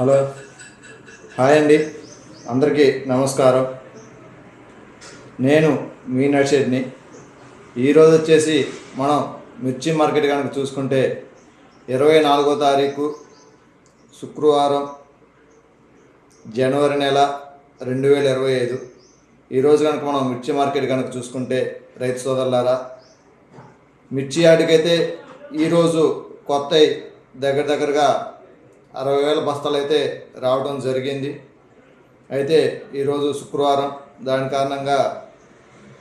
Hello. Hi అండి. అందరికీ నమస్కారం. నేను మీ నర్షెడ్ని ఈరోజు వచ్చేసి మనం మిర్చి మార్కెట్ కనుక చూసుకుంటే ఇరవై నాలుగో తారీఖు శుక్రవారం జనవరి నెల రెండు వేల ఇరవై ఐదు. ఈరోజు కనుక మనం మిర్చి మార్కెట్ కనుక చూసుకుంటే రైతు సోదరులారా మిర్చి యాడికైతే ఈరోజు కొత్త దగ్గర దగ్గరగా అరవై వేల బస్తాలు అయితే రావడం జరిగింది. అయితే ఈరోజు శుక్రవారం దాని కారణంగా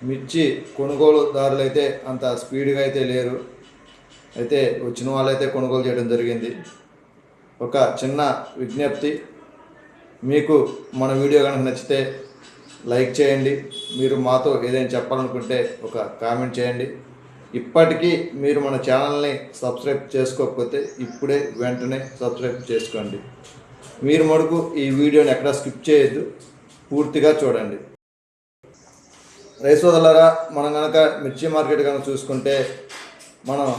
మిర్చి కొనుగోలుదారులు అయితే అంత స్పీడ్గా అయితే లేరు. అయితే వచ్చిన వాళ్ళైతే కొనుగోలు చేయడం జరిగింది. ఒక చిన్న విజ్ఞప్తి మీకు మన వీడియో కనుక నచ్చితే లైక్ చేయండి. మీరు మాతో ఏదైనా చెప్పాలనుకుంటే ఒక కామెంట్ చేయండి. ఇప్పటికీ మీరు మన ఛానల్ని సబ్స్క్రైబ్ చేసుకోకపోతే ఇప్పుడే వెంటనే సబ్స్క్రైబ్ చేసుకోండి. మీరు మటుకు ఈ వీడియోని ఎక్కడ స్కిప్ చేయొద్దు పూర్తిగా చూడండి. రైసోదలరా మనం కనుక మిర్చి మార్కెట్ కనుక చూసుకుంటే మనం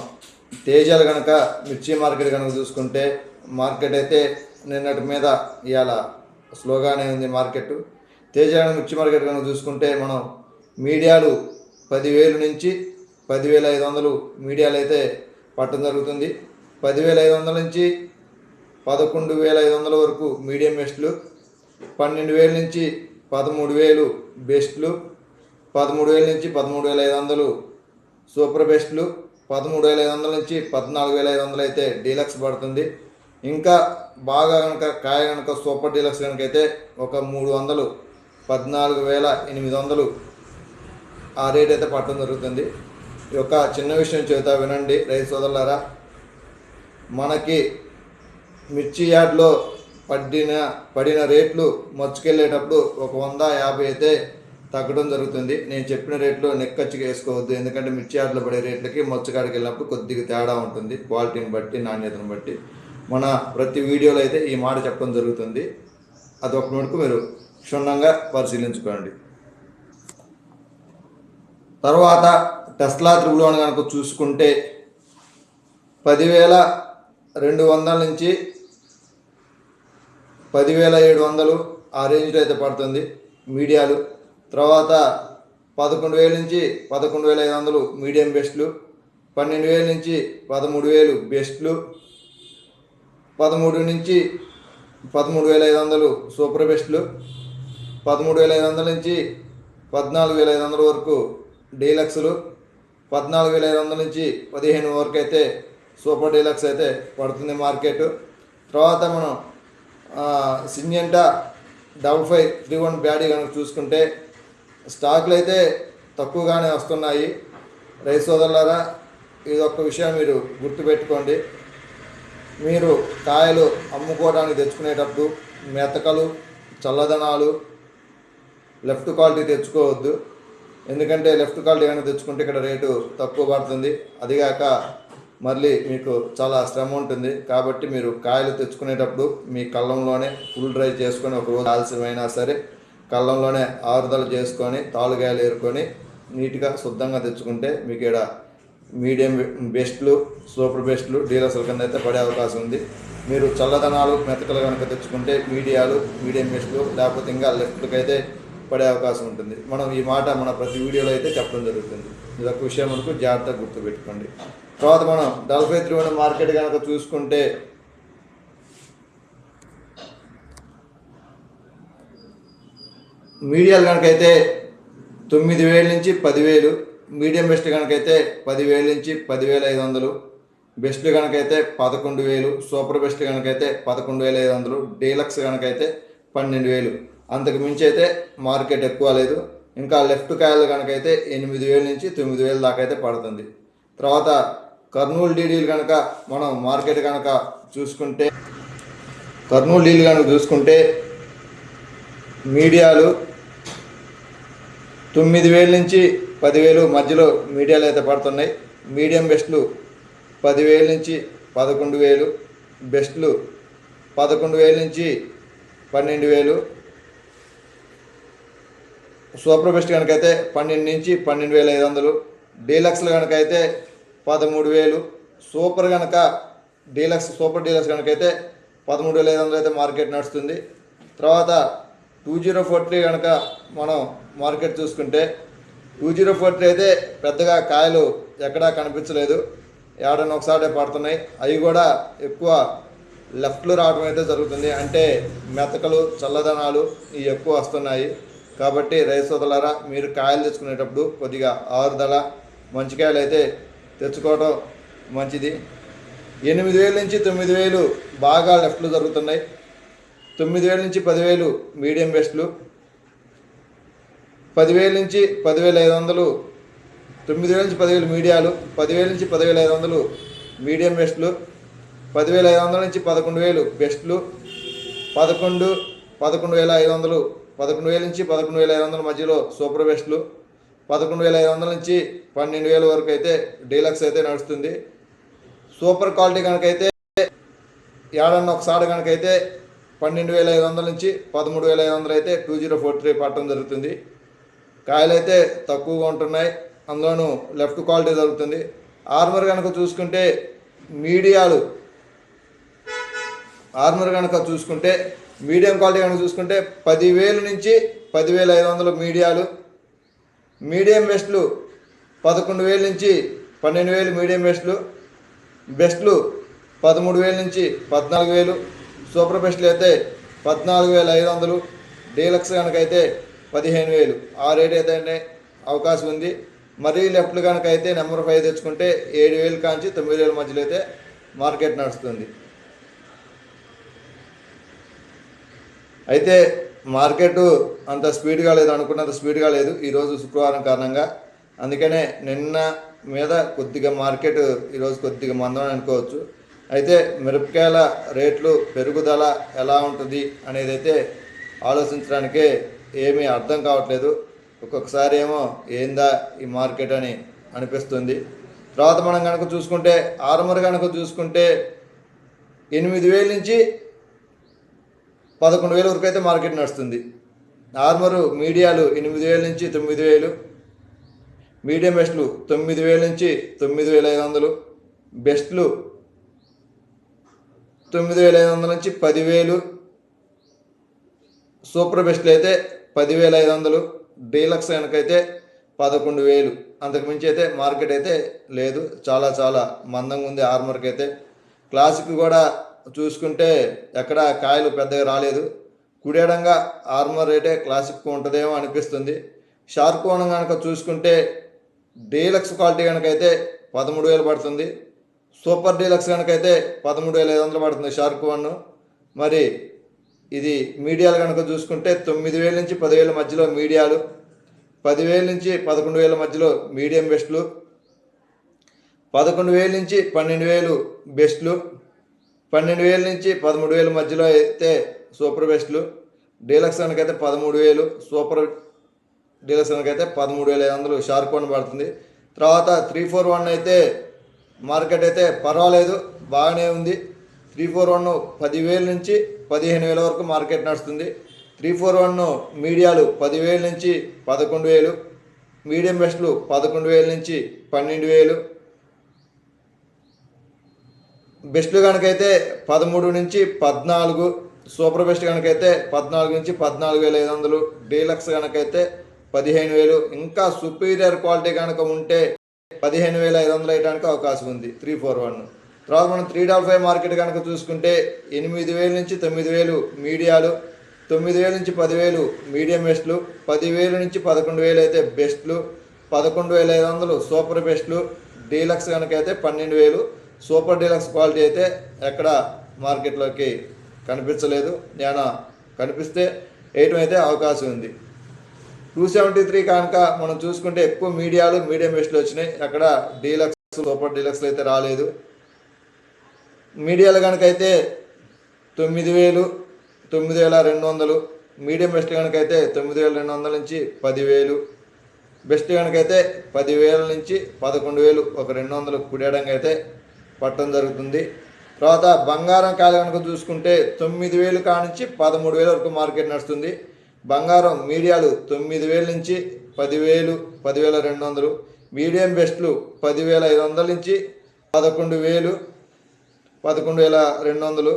తేజాలు కనుక మిర్చి మార్కెట్ కనుక చూసుకుంటే మార్కెట్ అయితే నిన్నటి మీద ఇవాళ స్లోగానే ఉంది మార్కెట్. తేజాల మిర్చి మార్కెట్ కనుక చూసుకుంటే మనం మీడియాలు పదివేలు నుంచి పదివేల ఐదు వందలు మీడియాలో అయితే పట్టడం జరుగుతుంది. పదివేల ఐదు వందల నుంచి పదకొండు వేల ఐదు వందల వరకు మీడియం బెస్ట్లు పన్నెండు వేల నుంచి పదమూడు వేలు బెస్ట్లు పదమూడు వేల నుంచి పదమూడు వేల ఐదు వందలు సూపర్ బెస్ట్లు పదమూడు వేల ఐదు వందల నుంచి పద్నాలుగు వేల ఐదు వందలు అయితే డీలక్స్ పడుతుంది. ఇంకా బాగా కనుక కాయ కనుక సూపర్ డీలక్స్ కనుక అయితే ఒక మూడు వందలు పద్నాలుగు వేల ఎనిమిది వందలు ఆ రేట్ అయితే పట్టడం జరుగుతుంది. యొక్క చిన్న విషయం చెబుతా వినండి రైతు సోదరులారా. మనకి మిర్చి యార్డ్లో పడిన పడిన రేట్లు మచ్చుకెళ్ళేటప్పుడు ఒక వంద యాభై అయితే తగ్గడం జరుగుతుంది. నేను చెప్పిన రేట్లు నెక్కచ్చిగా వేసుకోవద్దు. ఎందుకంటే మిర్చి యార్డ్లో పడే రేట్లకి మచ్చుకాడికి వెళ్ళినప్పుడు కొద్దిగా తేడా ఉంటుంది. క్వాలిటీని బట్టి నాణ్యతను బట్టి. మన ప్రతి వీడియోలో అయితే ఈ మాట చెప్పడం జరుగుతుంది. అది ఒక మటుకు మీరు క్షుణ్ణంగా పరిశీలించుకోండి. తర్వాత టెస్లా త్రిబుల్ కనుక చూసుకుంటే పదివేల రెండు వందల నుంచి పదివేల ఏడు వందలు ఆ రేంజ్లో అయితే పడుతుంది మీడియాలు. తర్వాత పదకొండు వేల నుంచి పదకొండు వేల ఐదు వందలు మీడియం బెస్ట్లు. పన్నెండు వేల నుంచి పదమూడు వేలు బెస్ట్లు. పదమూడు నుంచి పదమూడు వేల ఐదు వందలు సూపర్ బెస్ట్లు. పదమూడు వేల ఐదు వందల నుంచి పద్నాలుగు వేల ఐదు వందల వరకు డీలక్స్లు. పద్నాలుగు వేల ఐదు వందల నుంచి పదిహేను వరకు అయితే సూపర్ డీలక్స్ అయితే పడుతుంది మార్కెట్. తర్వాత మనం Syngenta double five three one బ్యాడీ కనుక చూసుకుంటే స్టాకులు అయితే తక్కువగానే వస్తున్నాయి. రైతు సోదరులారా ఇది ఒక్క విషయం మీరు గుర్తుపెట్టుకోండి. మీరు కాయలు అమ్ముకోవడానికి తెచ్చుకునేటప్పుడు మెతకలు చల్లదనాలు లెఫ్ట్ క్వాలిటీ తెచ్చుకోవద్దు. ఎందుకంటే లెఫ్ట్ కాల్ ఏమైనా తెచ్చుకుంటే ఇక్కడ రేటు తక్కువ పడుతుంది. అదిగాక మళ్ళీ మీకు చాలా శ్రమ ఉంటుంది. కాబట్టి మీరు కాయలు తెచ్చుకునేటప్పుడు మీ కళ్ళంలోనే ఫుల్ డ్రై చేసుకొని ఒక రోజు ఆలస్యమైనా సరే కళ్ళంలోనే ఆరుదల చేసుకొని తాలుగాయలు ఏరుకొని నీట్గా శుద్ధంగా తెచ్చుకుంటే మీకు ఇక్కడ మీడియం బెస్ట్లు సూపర్ బెస్ట్లు డీలర్స్ల కింద అయితే పడే అవకాశం ఉంది. మీరు చల్లదనాలు మెతకలు కనుక తెచ్చుకుంటే మీడియాలు మీడియం బెస్ట్లు లేకపోతే ఇంకా లెఫ్ట్కి అయితే పడే అవకాశం ఉంటుంది. మనం ఈ మాట మన ప్రతి వీడియోలో అయితే చెప్పడం జరుగుతుంది. ఇది ఒక విషయం మనకు జాగ్రత్తగా గుర్తుపెట్టుకోండి. తర్వాత మనం నలభై త్రివణ మార్కెట్ కనుక చూసుకుంటే మీడియాలు కనుకైతే తొమ్మిది వేల నుంచి పదివేలు మీడియం బెస్ట్ కనుకైతే పదివేల నుంచి పదివేల ఐదు వందలు బెస్ట్ కనుకైతే పదకొండు వేలు సూపర్ బెస్ట్ కనుకైతే పదకొండు వేల ఐదు వందలు డీలక్స్ కనుకైతే పన్నెండు వేలు. అంతకు మించి అయితే మార్కెట్ ఎక్కువ లేదు. ఇంకా లెఫ్ట్ కాయలు కనుకైతే ఎనిమిది వేల నుంచి తొమ్మిది వేల దాకా అయితే పడుతుంది. తర్వాత కర్నూలు డీడీలు కనుక మనం మార్కెట్ కనుక చూసుకుంటే కర్నూలు డీలు కనుక చూసుకుంటే మీడియాలు తొమ్మిది వేల నుంచి పదివేలు మధ్యలో మీడియాలు అయితే పడుతున్నాయి. మీడియం బెస్ట్లు పదివేల నుంచి పదకొండు వేలు బెస్ట్లు పదకొండు వేల నుంచి పన్నెండు వేలు సూపర్ బెస్ట్ కనుకైతే పన్నెండు నుంచి పన్నెండు వేల ఐదు వందలు డీలక్స్లు కనుకైతే పదమూడు వేలు సూపర్ కనుక డీలక్స్ సూపర్ డీలక్స్ కనుకైతే పదమూడు వేల ఐదు వందలు అయితే మార్కెట్ నడుస్తుంది. తర్వాత టూ జీరో ఫోర్ త్రీ కనుక మనం మార్కెట్ చూసుకుంటే టూ జీరో ఫోర్ త్రీ అయితే పెద్దగా కాయలు ఎక్కడా కనిపించలేదు. ఏడన్నా ఒకసారి పడుతున్నాయి. అవి కూడా ఎక్కువ లెఫ్ట్లో రావడం అయితే జరుగుతుంది. అంటే మెతకలు చల్లదనాలు ఇవి ఎక్కువ వస్తున్నాయి. కాబట్టి రైసోదలారా మీరు కాయలు తెచ్చుకునేటప్పుడు కొద్దిగా ఆరుదల మంచికాయలు అయితే తెచ్చుకోవడం మంచిది. ఎనిమిది వేల నుంచి తొమ్మిది వేలు బాగా లెఫ్ట్లు జరుగుతున్నాయి. తొమ్మిది వేల నుంచి పదివేలు మీడియం బెస్ట్లు. పదివేల నుంచి పదివేల ఐదు వందలు తొమ్మిది వేల నుంచి పదివేలు మీడియాలు పదివేల నుంచి పదివేల ఐదు వందలు మీడియం బెస్ట్లు పదివేల ఐదు వందల నుంచి పదకొండు వేలు బెస్ట్లు పదకొండు పదకొండు వేల ఐదు వందలు పదకొండు వేల నుంచి పదకొండు వేల ఐదు వందల మధ్యలో సూపర్ బెస్ట్లు పదకొండు వేల ఐదు వందల నుంచి పన్నెండు వేల వరకు అయితే డీలక్స్ అయితే నడుస్తుంది. సూపర్ క్వాలిటీ కనుకైతే ఏడన్న ఒకసారి కనుకైతే పన్నెండు వేల ఐదు వందల నుంచి పదమూడు వేల ఐదు వందలు అయితే టూ జీరో ఫోర్ త్రీ పట్టడం జరుగుతుంది. కాయలు అయితే తక్కువగా ఉంటున్నాయి. అందులోనూ లెఫ్ట్ క్వాలిటీ జరుగుతుంది. ఆర్మర్ కనుక చూసుకుంటే మీడియాలు ఆర్మర్ కనుక చూసుకుంటే మీడియం క్వాలిటీ కనుక చూసుకుంటే పదివేలు నుంచి పదివేల ఐదు వందలు మీడియాలు. మీడియం బెస్ట్లు పదకొండు వేల నుంచి పన్నెండు వేలు మీడియం బెస్ట్లు. బెస్ట్లు పదమూడు వేల నుంచి పద్నాలుగు వేలు. సూపర్ బెస్ట్లు అయితే పద్నాలుగు వేల ఐదు వందలు. డీలక్స్ కనుకైతే అయితే పదిహేను వేలు. ఆ రేట్ అయితే అవకాశం ఉంది. మరీ లెఫ్ట్లు కనుక అయితే నెంబర్ ఫైవ్ తెచ్చుకుంటే ఏడు వేలు కాంచి తొమ్మిది వేల మధ్యలో అయితే మార్కెట్ నడుస్తుంది. అయితే మార్కెట్ అంత స్పీడ్గా లేదు అనుకున్నంత స్పీడ్గా లేదు ఈరోజు శుక్రవారం కారణంగా. అందుకనే నిన్న మీద కొద్దిగా మార్కెట్ ఈరోజు కొద్దిగా మందం అనుకోవచ్చు. అయితే మిరపకాయల రేట్లు పెరుగుదల ఎలా ఉంటుంది అనేది అయితే ఆలోచించడానికే ఏమీ అర్థం కావట్లేదు. ఒక్కొక్కసారి ఏమో ఏందా ఈ మార్కెట్ అని అనిపిస్తుంది. తర్వాత మనం కనుక చూసుకుంటే ఆర్మర్ కనుక చూసుకుంటే ఎనిమిది వేల నుంచి పదకొండు వేల వరకు అయితే మార్కెట్ నడుస్తుంది. నార్మరు మీడియాలు ఎనిమిది వేల నుంచి తొమ్మిది వేలు మీడియం బెస్ట్లు తొమ్మిది వేల నుంచి తొమ్మిది వేల ఐదు వందలు బెస్ట్లు తొమ్మిది వేల ఐదు వందల నుంచి పదివేలు సూపర్ బెస్ట్లు అయితే పదివేల ఐదు వందలు డీలక్స్ కనుకైతే పదకొండు వేలు. అంతకుమించి అయితే మార్కెట్ అయితే లేదు. చాలా చాలా మందంగా ఉంది ఆర్మర్కి అయితే క్లాసిక్ కూడా చూసుకుంటే ఎక్కడ కాయలు పెద్దగా రాలేదు. కుడేడంగా ఆర్మర్ రేటే క్లాసిక్ ఉంటుందేమో అనిపిస్తుంది. షార్క్ కోణం కనుక చూసుకుంటే డీలక్స్ క్వాలిటీ కనుక అయితే పదమూడు వేలు పడుతుంది. సూపర్ డీలక్స్ కనుక అయితే పదమూడు వేల ఐదు వందలు పడుతుంది షార్క్ వన్ మరి ఇది మీడియాలు కనుక చూసుకుంటే తొమ్మిది వేల నుంచి పదివేల మధ్యలో మీడియాలు పదివేల నుంచి పదకొండు వేల మధ్యలో మీడియం బెస్ట్లు పదకొండు వేల నుంచి పన్నెండు వేలు బెస్ట్లు పన్నెండు వేల నుంచి పదమూడు వేల మధ్యలో అయితే సూపర్ బెస్ట్లు. డీలక్స్ అయితే పదమూడు వేలు సూపర్ డీలక్స్ అయితే పదమూడు వేల ఐదు వందలు షార్క్ వన్ పడుతుంది. తర్వాత త్రీ ఫోర్ వన్ అయితే మార్కెట్ అయితే పర్వాలేదు బాగానే ఉంది. త్రీ ఫోర్ వన్ పదివేల నుంచి పదిహేను వేల వరకు మార్కెట్ నడుస్తుంది. త్రీ ఫోర్ వన్ మీడియాలు పదివేల నుంచి పదకొండు వేలు మీడియం బెస్ట్లు పదకొండు వేల నుంచి పన్నెండు వేలు బెస్ట్లు కనుకైతే పదమూడు నుంచి పద్నాలుగు సూపర్ బెస్ట్ కనుకైతే పద్నాలుగు నుంచి పద్నాలుగు వేల ఐదు వందలు డీలక్స్ కనుకైతే పదిహేను వేలు. ఇంకా సుపీరియర్ క్వాలిటీ కనుక ఉంటే పదిహేను వేల ఐదు వందలు వేయడానికి అవకాశం ఉంది త్రీ ఫోర్ వన్. తర్వాత మనం త్రీ డబల్ ఫైవ్ మార్కెట్ కనుక చూసుకుంటే ఎనిమిది వేల నుంచి తొమ్మిది వేలు మీడియాలు తొమ్మిది వేల నుంచి పదివేలు మీడియం బెస్ట్లు పదివేలు నుంచి పదకొండు వేలు అయితే బెస్ట్లు పదకొండు వేల ఐదు వందలు సూపర్ బెస్ట్లు డీలక్స్ కనుక అయితే పన్నెండు వేలు సూపర్ డీలక్స్ క్వాలిటీ అయితే ఎక్కడ మార్కెట్లోకి కనిపించలేదు. నేను కనిపిస్తే వేయటం అయితే అవకాశం ఉంది. టూ సెవెంటీ త్రీ కనుక మనం చూసుకుంటే ఎక్కువ మీడియాలు మీడియం బెస్ట్లు వచ్చినాయి. అక్కడ డీలక్స్ సూపర్ డీలక్స్లు అయితే రాలేదు. మీడియాలు కనుక అయితే తొమ్మిది వేలు తొమ్మిది వేల రెండు వందలు. మీడియం బెస్ట్ కనుక అయితే తొమ్మిది వేల రెండు వందల నుంచి పదివేలు. బెస్ట్ కనుక అయితే పదివేల నుంచి పదకొండు వేలు ఒక రెండు వందలు కుడేయడానికి అయితే పట్టడం జరుగుతుంది. తర్వాత బంగారం కాయలు కనుక చూసుకుంటే తొమ్మిది వేలు కానించి పదమూడు వేల వరకు మార్కెట్ నడుస్తుంది. బంగారం మీడియాలు తొమ్మిది వేల నుంచి పదివేలు పదివేల రెండు వందలు. మీడియం బెస్ట్లు పదివేల ఐదు వందల నుంచి పదకొండు వేలు పదకొండు వేల రెండు వందలు.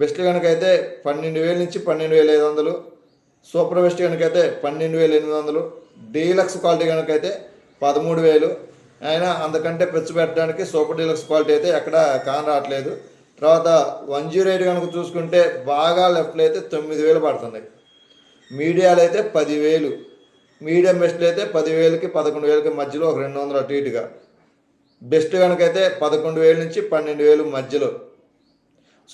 బెస్ట్ కనుక అయితే పన్నెండు వేల నుంచి పన్నెండు వేల ఐదు వందలు. సూపర్ బెస్ట్ కనుక అయితే పన్నెండు వేల ఎనిమిది వందలు. డీలక్స్ క్వాలిటీ కనుక అయితే పదమూడు వేలు. అయినా అందుకంటే పెంచు పెట్టడానికి సూపర్ డీలక్స్ క్వాలిటీ అయితే ఎక్కడ కానరావట్లేదు తర్వాత వన్ జీరో ఎయిట్ కనుక చూసుకుంటే బాగా లెఫ్ట్లో అయితే తొమ్మిది వేలు పడుతుంది. మీడియాలు అయితే పదివేలు. మీడియం బెస్ట్లు అయితే పదివేలకి పదకొండు వేలకి మధ్యలో ఒక రెండు వందలు అటు ఇటుగా. బెస్ట్ కనుకైతే పదకొండు వేల నుంచి పన్నెండు వేలు మధ్యలో.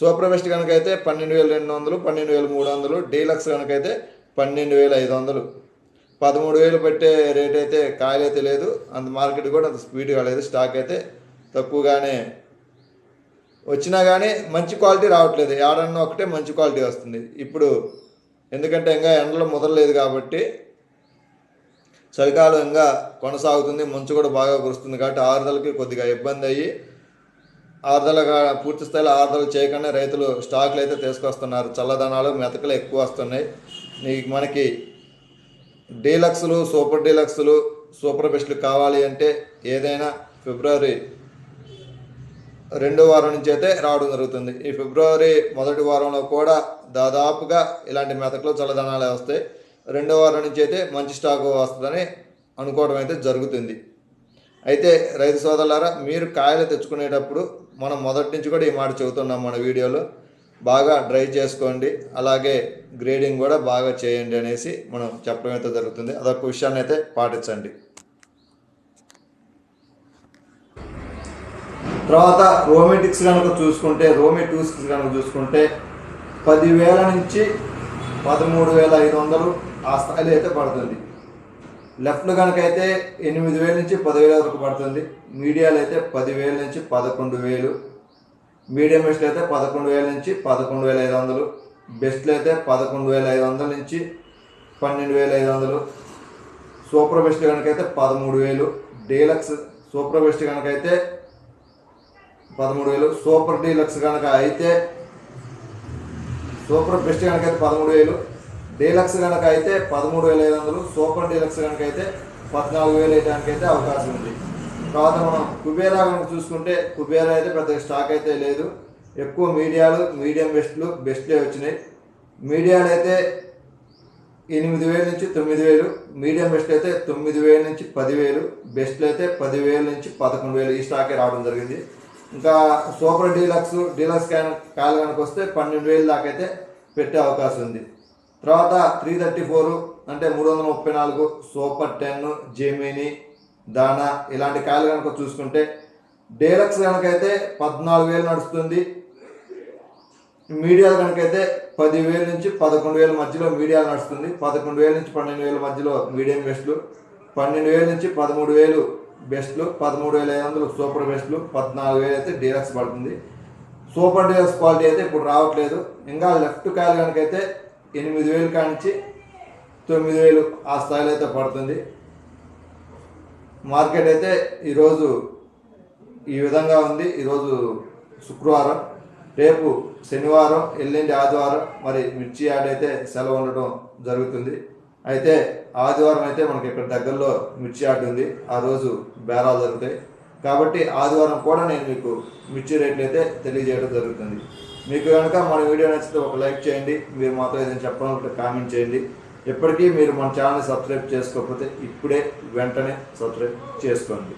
సూపర్ బెస్ట్ కనుకైతే పన్నెండు వేల రెండు వందలు పన్నెండు వేల మూడు వందలు. డీలక్స్ కనుకైతే పన్నెండు వేల ఐదు వందలు. పదమూడు వేలు పెట్టే రేట్ అయితే కాయలైతే అయితే లేదు. అంత మార్కెట్ కూడా అంత స్పీడ్గా లేదు స్టాక్ అయితే తక్కువగానే వచ్చినా కానీ మంచి క్వాలిటీ రావట్లేదు. ఏడన్నా ఒకటే మంచి క్వాలిటీ వస్తుంది. ఇప్పుడు ఎందుకంటే ఇంకా ఎండలు ముదరలేదు కాబట్టి చలికాలం ఇంకా కొనసాగుతుంది. మంచు కూడా బాగా కురుస్తుంది కాబట్టి ఆరుదలకి కొద్దిగా ఇబ్బంది అయ్యి ఆరుదలగా పూర్తి స్థాయిలో ఆరుదలు చేయకుండా రైతులు స్టాకులు అయితే తీసుకొస్తున్నారు. చల్లదనాలు మెతకలు ఎక్కువ వస్తున్నాయి. నీకు మనకి డీలక్స్లు సూపర్ డీలక్స్లు సూపర్ బెస్ట్లు కావాలి అంటే ఏదైనా ఫిబ్రవరి రెండో వారం నుంచి అయితే రావడం జరుగుతుంది. ఈ ఫిబ్రవరి మొదటి వారంలో కూడా దాదాపుగా ఇలాంటి మెతకలు చల్లదనాలే వస్తాయి. రెండో వారం నుంచి అయితే మంచి స్టాకు వస్తుందని అనుకోవడం అయితే జరుగుతుంది. అయితే రైతు సోదరులారా మీరు కాయలు తెచ్చుకునేటప్పుడు మనం మొదటి నుంచి కూడా ఈ మాట చెబుతున్నాం మన వీడియోలో. బాగా డ్రై చేసుకోండి. అలాగే గ్రేడింగ్ కూడా బాగా చేయండి అనేసి మనం చెప్పడం అయితే జరుగుతుంది. అదొక విషయాన్ని అయితే పాటించండి. తర్వాత రోమెటిక్స్ కనుక చూసుకుంటే రోమెటిక్స్ కనుక చూసుకుంటే పదివేల నుంచి పదమూడు వేల ఐదు వందలు ఆ స్థాయిలో అయితే పడుతుంది. లెఫ్ట్ కనుక అయితే ఎనిమిది వేల నుంచి పదివేల వరకు పడుతుంది. మీడియాలో అయితే పదివేల నుంచి పదకొండు వేలు మీడియం బెస్ట్లు అయితే పదకొండు వేల నుంచి పదకొండు వేల ఐదు వందలు బెస్ట్లు అయితే పదకొండు వేల ఐదు వందల నుంచి పన్నెండు వేల ఐదు వందలు. సూపర్ బెస్ట్ కనుకైతే పదమూడు వేలు. డీలక్స్ సూపర్ బెస్ట్ కనుకైతే పదమూడు వేలు. సూపర్ డీలక్స్ కనుక అయితే సూపర్ బెస్ట్ కనుకైతే అయితే పదమూడు వేలు. డీలక్స్ కనుక అయితే పదమూడు వేల ఐదు వందలు. సూపర్ డీలక్స్ కనుక అయితే పద్నాలుగు వేలు వేయడానికి అవకాశం ఉంది. తర్వాత మనం కుబేరా కనుక చూసుకుంటే కుబేరా అయితే పెద్ద స్టాక్ అయితే లేదు. ఎక్కువ మీడియాలు మీడియం బెస్ట్లు బెస్ట్లే వచ్చినాయి. మీడియాలు అయితే ఎనిమిది వేల నుంచి తొమ్మిది వేలు మీడియం బెస్ట్ అయితే తొమ్మిది వేల నుంచి పదివేలు బెస్ట్లు అయితే పదివేల నుంచి పదకొండు వేలు ఈ స్టాకే రావడం జరిగింది. ఇంకా సూపర్ డీలక్స్ డీలక్స్ క్యాన్ కాల్ కనుక వస్తే పన్నెండు వేలు దాకా అయితే పెట్టే అవకాశం ఉంది. తర్వాత త్రీ థర్టీ ఫోర్ అంటే మూడు వందల ముప్పై నాలుగు సూపర్ టెన్ జెమిని దానా ఇలాంటి కాయలు కనుక చూసుకుంటే డేలక్స్ కనుకైతే పద్నాలుగు వేలు నడుస్తుంది. మీడియాలు కనుకైతే పదివేల నుంచి పదకొండు వేల మధ్యలో మీడియాలు నడుస్తుంది. పదకొండు వేల నుంచి పన్నెండు వేల మధ్యలో మీడియం బెస్ట్లు. పన్నెండు వేల నుంచి పదమూడు వేలు బెస్ట్లు. పదమూడు వేల ఐదు వందలు సూపర్ బెస్ట్లు. పద్నాలుగు వేలు అయితే డీలక్స్ పడుతుంది. సూపర్ డీలక్స్ క్వాలిటీ అయితే ఇప్పుడు రావట్లేదు. ఇంకా లెఫ్ట్ కాయలు కనుకైతే ఎనిమిది వేలు కానించి తొమ్మిది వేలు ఆ స్థాయిలో అయితే పడుతుంది. మార్కెట్ అయితే ఈరోజు ఈ విధంగా ఉంది. ఈరోజు శుక్రవారం రేపు శనివారం ఎల్లుండి ఆదివారం మరి మిర్చి యాడ్ అయితే సెలవు ఉండడం జరుగుతుంది. అయితే ఆదివారం అయితే మనకి ఇక్కడ దగ్గరలో మిర్చి యాడ్ ఉంది. ఆ రోజు బేరాలు జరుగుతాయి కాబట్టి ఆదివారం కూడా నేను మీకు మిర్చి రేట్లు అయితే తెలియజేయడం జరుగుతుంది. మీకు కనుక మన వీడియో నచ్చితే ఒక లైక్ చేయండి. మీరు మాతో ఏదైనా చెప్పడం కామెంట్ చేయండి. ఎప్పటికీ మీరు మన ఛానల్ని సబ్స్క్రైబ్ చేసుకోకపోతే ఇప్పుడే వెంటనే సబ్స్క్రైబ్ చేసుకోండి.